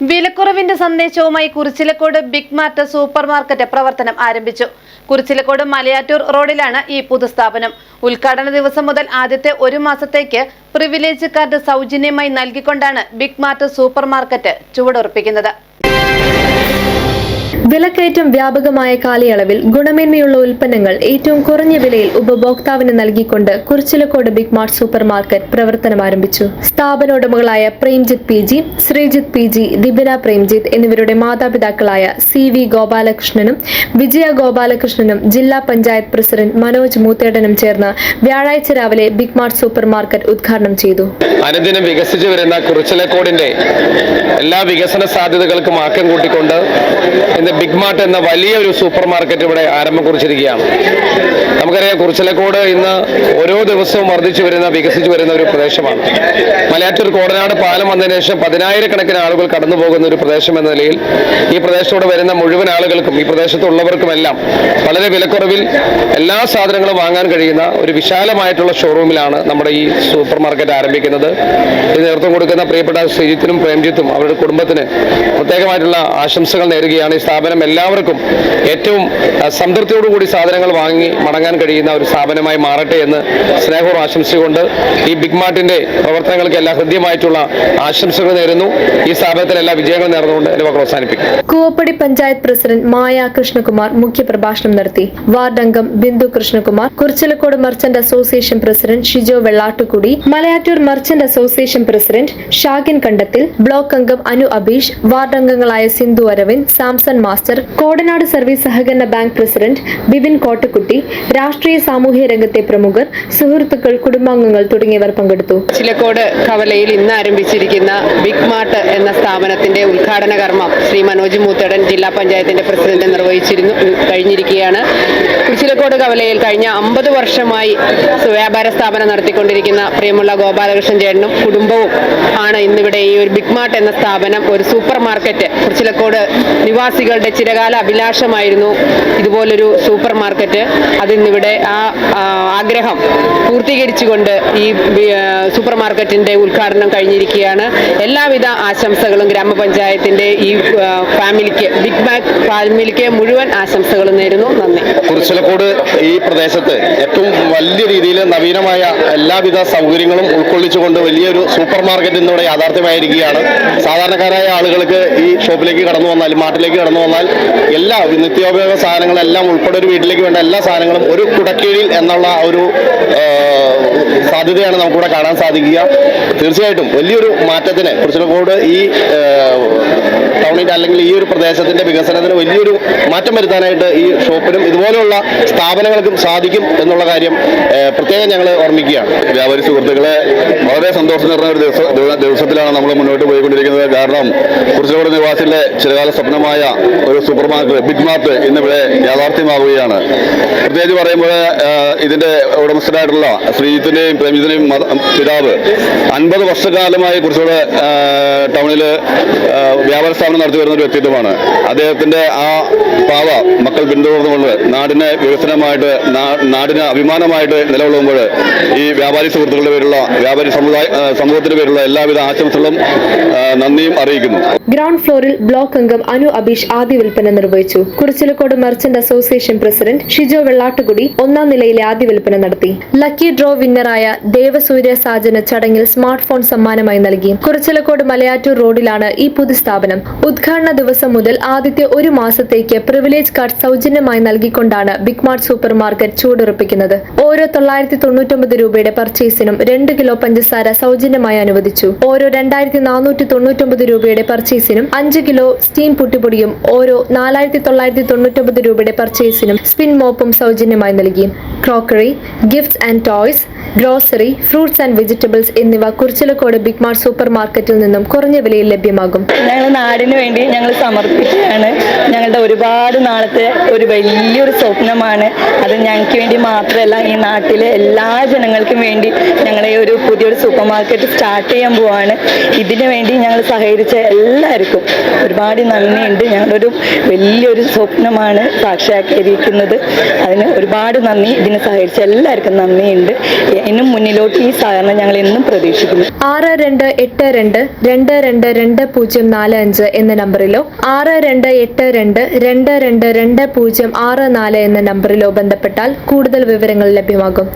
വിലക്കുറവിന്റെ സന്ദേശവുമായി Kurichilakode big mart super market പ്രവർത്തനം ആരംഭിച്ചു. കുറിച്ചിലക്കോട് മലയാറ്റൂർ റോഡിലാണ് ഈ പുതുസ്ഥാപനം. ഉദ്ഘാടന ദിവസം മുതൽ ആദ്യത്തെ ഒരു മാസത്തേക്ക് പ്രിവിലേജ് കാർഡ് സൗജന്യമായി നൽകിക്കൊണ്ടാണ് ബിഗ് മാർട്ട് സൂപ്പർ മാർക്കറ്റ് ചുവടുറപ്പിക്കുന്നത്. വിലക്കയറ്റം വ്യാപകമായ കാലയളവിൽ ഗുണമേന്മയുള്ള ഉൽപ്പന്നങ്ങൾ ഏറ്റവും കുറഞ്ഞ വിലയിൽ ഉപഭോക്താവിന് നൽകിക്കൊണ്ട് Kurichilakode big mart super market പ്രവർത്തനം ആരംഭിച്ചു. സ്ഥാപനോടമകളായ Premjith P G Sreejith P G Dibina Premjith എന്നിവരുടെ മാതാപിതാക്കളായ സി വി ഗോപാലകൃഷ്ണനും വിജയ ഗോപാലകൃഷ്ണനും ജില്ലാ പഞ്ചായത്ത് പ്രസിഡന്റ് മനോജ് മൂത്തേടനും ചേർന്ന് വ്യാഴാഴ്ച രാവിലെ ബിഗ് മാർട്ട് സൂപ്പർ മാർക്കറ്റ് ഉദ്ഘാടനം ചെയ്തു. അനുദിനം വികസിച്ചു വരുന്ന കുറിച്ചിലക്കോടിന്റെ എല്ലാ വികസന സാധ്യതകൾക്കും ആക്കം കൂട്ടിക്കൊണ്ട് ഇന്ന് ബിഗ് മാർട്ട് എന്ന വലിയൊരു സൂപ്പർ മാർക്കറ്റ് ഇവിടെ ആരംഭം കുറിച്ചിരിക്കുകയാണ് നമുക്കറിയാം കുറിച്ചിലക്കോട് ഇന്ന് ഓരോ ദിവസവും വർദ്ധിച്ചു വരുന്ന വികസിച്ചു വരുന്ന ഒരു പ്രദേശമാണ്. മലയാറ്റൂർ കോടനാട് പാലം വന്നതിന് ശേഷം പതിനായിരക്കണക്കിന് ആളുകൾ കടന്നു പോകുന്ന ഒരു പ്രദേശം എന്ന നിലയിൽ ഈ പ്രദേശത്തോട് വരുന്ന മുഴുവൻ ആളുകൾക്കും ഈ പ്രദേശത്തുള്ളവർക്കുമെല്ലാം വളരെ വിലക്കുറവിൽ എല്ലാ സാധനങ്ങളും വാങ്ങാൻ കഴിയുന്ന ഒരു വിശാലമായിട്ടുള്ള ഷോറൂമിലാണ് നമ്മുടെ ഈ സൂപ്പർ മാർക്കറ്റ് ആരംഭിക്കുന്നത്. ഇത് നേതൃത്വം കൊടുക്കുന്ന പ്രിയപ്പെട്ട ശ്രീജിത്തിനും പ്രേംജിത്തും അവരുടെ കുടുംബത്തിന് പ്രത്യേകമായിട്ടുള്ള ആശംസകൾ നേരുകയാണ് ഈ സ്ഥാപനം എല്ലാവർക്കും ഏറ്റവും സംതൃപ്തിയോടുകൂടി സാധനങ്ങൾ വാങ്ങി മടങ്ങാൻ കഴിയുന്ന ഒരു സ്ഥാപനമായി മാറട്ടെ എന്ന് സ്നേഹവും ആശംസിച്ചുകൊണ്ട് ഈ ബിഗ് മാർട്ടിന്റെ പ്രവർത്തനങ്ങൾക്ക് എല്ലാ ഹൃദ്യമായിട്ടുള്ള ആശംസകൾ നേരുന്നു. ഈ സ്ഥാപനത്തിന് എല്ലാ വിജയങ്ങളും നേർന്നുകൊണ്ട് എന്റെ മക്കൾ അവസാനിപ്പിക്കും കൂവപ്പടി പഞ്ചായത്ത് പ്രസിഡന്റ് മായ കൃഷ്ണകുമാർ മുഖ്യപ്രഭാഷണം നടത്തി. വാർഡ് അംഗം Bindu Krishnakumar Kurichilakode merchant association president Shijo Vellattukudy Malayattoor merchant association president Shagin Kandathil block അംഗം അനു അബീഷ് വാർഡ് അംഗങ്ങളായ Sindhu Aravind Samson master Kodanad service സഹകരണ ബാങ്ക് പ്രസിഡന്റ് ബിബിൻ കോട്ടക്കുട്ടി രാഷ്ട്രീയ സാമൂഹ്യ രംഗത്തെ പ്രമുഖർ സുഹൃത്തുക്കൾ കുടുംബാംഗങ്ങൾ തുടങ്ങിയവർ പങ്കെടുത്തു. ചിലക്കോട് കവലയിൽ ഇന്ന് ആരംഭിച്ചിരിക്കുന്ന ബിഗ് മാർട്ട് എന്ന സ്ഥാപനത്തിന്റെ ഉദ്ഘാടന കർമ്മം ശ്രീ മനോജ് മൂത്തടൻ ജില്ലാ പഞ്ചായത്തിന്റെ പ്രസിഡന്റ് നിർവഹിച്ചിരുന്നു കഴിഞ്ഞിരിക്കുകയാണ്. കുരിശിലക്കോട് കവലയിൽ കഴിഞ്ഞ അമ്പത് വർഷമായി വ്യാപാര സ്ഥാപനം നടത്തിക്കൊണ്ടിരിക്കുന്ന പ്രിയമുള്ള ഗോപാലകൃഷ്ണൻ ചേട്ടനും കുടുംബവും ആണ് ഇന്നിവിടെ ഈ ഒരു ബിഗ് മാർട്ട് എന്ന സ്ഥാപനം ഒരു സൂപ്പർ മാർക്കറ്റ് കുറിച്ചിലക്കോട് നിവാസികളുടെ ചിരകാല അഭിലാഷമായിരുന്നു ഇതുപോലൊരു സൂപ്പർ മാർക്കറ്റ്. അതിന്നിവിടെ ആ ആഗ്രഹം പൂർത്തീകരിച്ചുകൊണ്ട് ഈ സൂപ്പർ മാർക്കറ്റിന്റെ ഉദ്ഘാടനം കഴിഞ്ഞിരിക്കുകയാണ്. എല്ലാവിധ ആശംസകളും ഗ്രാമപഞ്ചായത്തിന്റെ ഈ ഫാമിലിക്ക് ബിഗ് ബാഗ് ഫാമിലിക്ക് മുഴുവൻ ആശംസകളും നേരുന്നു. നന്ദി. കുറിച്ചിലക്കോട് ഈ പ്രദേശത്ത് ഏറ്റവും വലിയ രീതിയിൽ നവീനമായ എല്ലാവിധ സൗകര്യങ്ങളും ഉൾക്കൊള്ളിച്ചുകൊണ്ട് വലിയൊരു സൂപ്പർ മാർക്കറ്റ് ഇന്നിവിടെ യാഥാർത്ഥ്യമായിരിക്കുകയാണ്. സാധാരണക്കാരായ ആളുകൾക്ക് ഈ ഷോപ്പിലേക്ക് കടന്നു വന്നാൽ മാർട്ടിലേക്ക് കടന്നു വന്നാൽ എല്ലാ നിത്യോപയോഗ സാധനങ്ങളെല്ലാം ഉൾപ്പെടെ ഒരു വീട്ടിലേക്ക് വേണ്ട എല്ലാ സാധനങ്ങളും ഒരു കുടക്കീഴിൽ എന്നുള്ള ഒരു സാധ്യതയാണ് നമുക്കിവിടെ കാണാൻ സാധിക്കുക. തീർച്ചയായിട്ടും വലിയൊരു മാറ്റത്തിന് കുറച്ചുകൂടെ ഈ ടൗണിന്റെ അല്ലെങ്കിൽ ഈ ഒരു പ്രദേശത്തിന്റെ വികസനത്തിന് വലിയൊരു മാറ്റം വരുത്താനായിട്ട് ഈ ഷോപ്പിനും ഇതുപോലെയുള്ള സ്ഥാപനങ്ങൾക്കും സാധിക്കും എന്നുള്ള കാര്യം പ്രത്യേകം ഞങ്ങൾ ഓർമ്മിക്കുകയാണ്. വ്യാപാരി സുഹൃത്തുക്കളെ വളരെ സന്തോഷം നിറഞ്ഞ ഒരു ദിവസം ദിവ- ദിവസത്തിലാണ് നമ്മൾ മുന്നോട്ട് പോയിക്കൊണ്ടിരിക്കുന്നത്. കാരണം കുറിച്ചോട് നിവാസിലെ ചിലകാല സ്വപ്നമായ ഒരു സൂപ്പർ മാർക്കറ്റ് ബിഗ് മാർട്ട് ഇന്നിവിടെ യാഥാർത്ഥ്യമാവുകയാണ്. പ്രത്യേകിച്ച് പറയുമ്പോൾ ഇതിന്റെ ഉടമസ്ഥരായിട്ടുള്ള ശ്രീജിത്തിന്റെയും പ്രേമിജിന്റെയും പിതാവ് അൻപത് വർഷക്കാലമായി കുറച്ചുകൂടെ ടൗണിൽ വ്യാപാര സ്ഥാപനം നടത്തി വരുന്ന ഒരു വ്യക്തിത്വമാണ്. അദ്ദേഹത്തിന്റെ ആ പാവ മക്കൾ പിന്തുടർന്നുകൊണ്ട് നാടിന് വികസനമായിട്ട് നാടിന് അഭിമാനമായിട്ട് നിലകൊള്ളുമ്പോൾ ഈ വ്യാപാരി സുഹൃത്തുക്കളുടെ പേരുള്ള വ്യാപാരി സമുദായ സമൂഹത്തിന്റെ പേരുള്ള എല്ലാവിധ ആശംസകളും നന്ദിയും അറിയിക്കുന്നു. ഗ്രൗണ്ട് ഫ്ലോറിൽ ബ്ലോക്ക് അംഗം അനു അബീഷ് ആദ്യ വിൽപ്പന നിർവഹിച്ചു. Kurichilakode merchant association president Shijo Vellattukudi ഒന്നാം നിലയിലെ ആദ്യ വിൽപ്പന നടത്തി. ലക്കി ഡ്രോ വിന്നറായ ദേവസൂര്യ സാജന് ചടങ്ങിൽ സ്മാർട്ട് ഫോൺ സമ്മാനമായി നൽകി. കുറിച്ചിലക്കോട് മലയാറ്റൂർ റോഡിലാണ് ഈ പൊതുസ്ഥാപനം ഉദ്ഘാടന ദിവസം മുതൽ ആദ്യത്തെ ഒരു മാസത്തേക്ക് പ്രിവിലേജ് കാർഡ് സൗജന്യമായി നൽകിക്കൊണ്ടാണ് ബിഗ് മാർട്ട് സൂപ്പർ മാർക്കറ്റ് ചൂടുറപ്പിക്കുന്നത്. ഓരോ തൊള്ളായിരത്തി തൊണ്ണൂറ്റൊമ്പത് രൂപയുടെ പർച്ചേസിനും രണ്ട് കിലോ പഞ്ചസാര സൗജന്യമായി അനുവദിച്ചു. ഓരോ രണ്ടായിരത്തി നാനൂറ്റി തൊണ്ണൂറ്റൊമ്പത് രൂപയുടെ പർച്ചേസിനും അഞ്ച് കിലോ സ്റ്റീം പുട്ടിപ്പൊടിയും ഓരോ നാലായിരത്തി തൊള്ളായിരത്തി തൊണ്ണൂറ്റൊമ്പത് രൂപയുടെ പർച്ചേസിനും സ്പിൻ മോപ്പും സൗജന്യമായി നൽകി. Crockery gifts and toys grocery fruits and vegetables എന്നിവ കുറിച്ചിലക്കോട് ബിഗ് മാർട്ട് സൂപ്പർ മാർക്കറ്റിൽ നിന്നും കുറഞ്ഞ വിലയിൽ ലഭ്യമാകും. ഞങ്ങൾ നാടിന് വേണ്ടി ഞങ്ങൾ സമർപ്പിക്കുകയാണ്. ഞങ്ങളുടെ ഒരുപാട് നാളത്തെ ഒരു വലിയൊരു സ്വപ്നമാണ്. അത് ഞങ്ങൾക്ക് വേണ്ടി മാത്രമല്ല ഈ നാട്ടിലെ എല്ലാ ജനങ്ങൾക്കും വേണ്ടി ഞങ്ങളെ ഒരു പുതിയൊരു സൂപ്പർ മാർക്കറ്റ് സ്റ്റാർട്ട് ചെയ്യാൻ പോവാണ്. ഇതിനു വേണ്ടി ഞങ്ങൾ സഹകരിച്ച എല്ലാവർക്കും ഒരുപാട് നന്ദിയുണ്ട്. ഞങ്ങളുടെ ഒരു വലിയൊരു സ്വപ്നമാണ് സാക്ഷാത്കരിക്കുന്നത്. അതിന് ഒരുപാട് നന്ദി. ഇതിനെ സഹകരിച്ച എല്ലാവർക്കും നന്ദിയുണ്ട്. ഇന്നും മുന്നിലോട്ട് ഈ സഹകരണം ഞങ്ങൾ എന്നും പ്രതീക്ഷിക്കുന്നു. ആറ് രണ്ട് എട്ട് രണ്ട് രണ്ട് രണ്ട് രണ്ട് പൂജ്യം നാല് അഞ്ച് എന്ന നമ്പറിലോ ആറ് രണ്ട് എട്ട് രണ്ട് രണ്ട് രണ്ട് രണ്ട് പൂജ്യം ആറ് നാല് എന്ന നമ്പറിലോ ബന്ധപ്പെട്ടാൽ കൂടുതൽ വിവരങ്ങൾ ലഭ്യമാകും.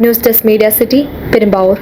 news desk media city Perumbavoor